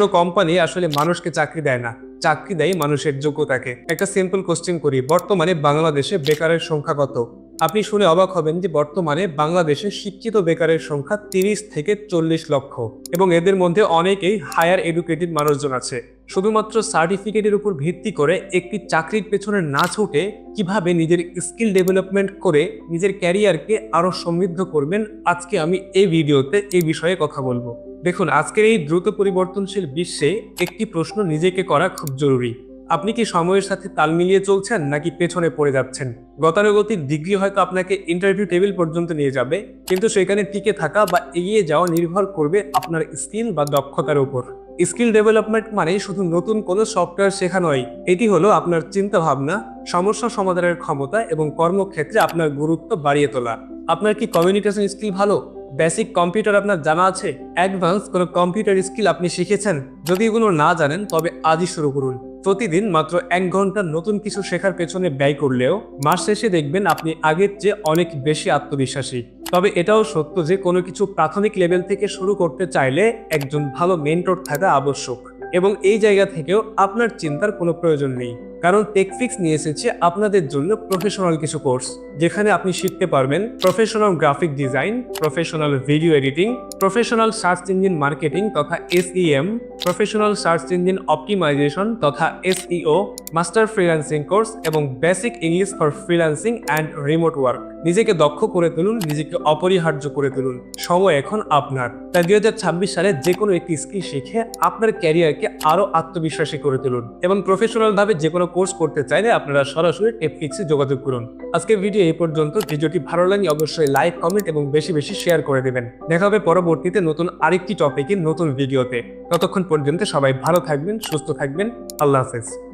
কোনো কোম্পানি আসলে মানুষকে চাকরি দেয় না। চাকরি দেয় মানুষের যোগ্যতাকে। একটা সিম্পল কোশ্চেন করি, বর্তমানে বাংলাদেশে বেকারের সংখ্যা কত? আপনি শুনে অবাক হবেন যে বর্তমানে বাংলাদেশে শিক্ষিত বেকারের সংখ্যা তিরিশ থেকে চল্লিশ লক্ষ এবং এদের মধ্যে অনেকেই হায়ার এডুকেটেড মানুষজন আছে। শুধুমাত্র সার্টিফিকেটের উপর ভিত্তি করে একটি চাকরির পেছনে না ছুটে কীভাবে নিজের স্কিল ডেভেলপমেন্ট করে নিজের ক্যারিয়ারকে আরও সমৃদ্ধ করবেন, আজকে আমি এই ভিডিওতে এই বিষয়ে কথা বলব। দেখুন, আজকের এই দ্রুত পরিবর্তনশীল বিশ্বে একটি প্রশ্ন নিজেকে করা খুব জরুরি। আপনি কি সময়ের সাথে তাল মিলিয়ে চলছেন নাকি পেছনে পড়ে যাচ্ছেন? গতানুগতিক ডিগ্রি হয়তো আপনাকে ইন্টারভিউ টেবিল পর্যন্ত নিয়ে যাবে, কিন্তু সেখানে টিকে থাকা বা এগিয়ে যাওয়া নির্ভর করবে আপনার স্কিল বা দক্ষতার উপর। স্কিল ডেভেলপমেন্ট মানে শুধু নতুন কোনো সফটওয়্যার শেখা নয় এটি হলো আপনার চিন্তা ভাবনা সমস্যা সমাধানের ক্ষমতা এবং কর্মক্ষেত্রে আপনার গুরুত্ব বাড়িয়ে তোলা। আপনার কি কমিউনিকেশন স্কিল ভালো? বেসিক কম্পিউটার আপনার জানা আছে? অ্যাডভান্স কোনো কম্পিউটার স্কিল আপনি শিখেছেন? যদি এগুলো না জানেন, তবে আজই শুরু করুন। প্রতিদিন মাত্র এক ঘণ্টা নতুন কিছু শেখার পেছনে ব্যয় করলেও মাস শেষে দেখবেন আপনি আগের চেয়ে অনেক বেশি আত্মবিশ্বাসী। তবে এটাও সত্য যে কোনো কিছু প্রাথমিক লেভেল থেকে শুরু করতে চাইলে একজন ভালো মেন্টর থাকা আবশ্যক এবং এই জায়গা থেকেও আপনার চিন্তার কোনো প্রয়োজন নেই। কারণ টেকফিক্স নিয়ে এসেছে আপনাদের জন্য প্রফেশনাল কিছু কোর্স যেখানে আপনি শিখতে পারবেন professional graphic design professional video editing professional search engine marketing তথা SEM professional search engine optimisation তথা এসইও মাস্টার ফ্রিল্যান্সিং কোর্স এবং basic English for freelancing and remote work নিজেকে দক্ষ করে তুলুন, নিজেকে অপরিহার্য করে তুলুন। সময় এখন আপনার। তাই দুই হাজার ছাব্বিশ সালে যে কোনো একটি স্কিল শিখে আপনার ক্যারিয়ারকে আরও আত্মবিশ্বাসী করে তুলুন এবং প্রফেশনাল ভাবে যে কোনো কোর্স করতে চাইলে আপনারা সরাসরি টেপফিক্সে যোগাযোগ করুন। আজকের ভিডিও এই পর্যন্ত। ভিডিওটি ভালো লাগে অবশ্যই লাইক কমেন্ট এবং বেশি বেশি শেয়ার করে দেবেন। দেখা হবে পরবর্তীতে নতুন আরেকটি টপিকে নতুন ভিডিওতে ততক্ষণ পর্যন্ত সবাই ভালো থাকবেন, সুস্থ থাকবেন। আল্লাহ হাফেজ।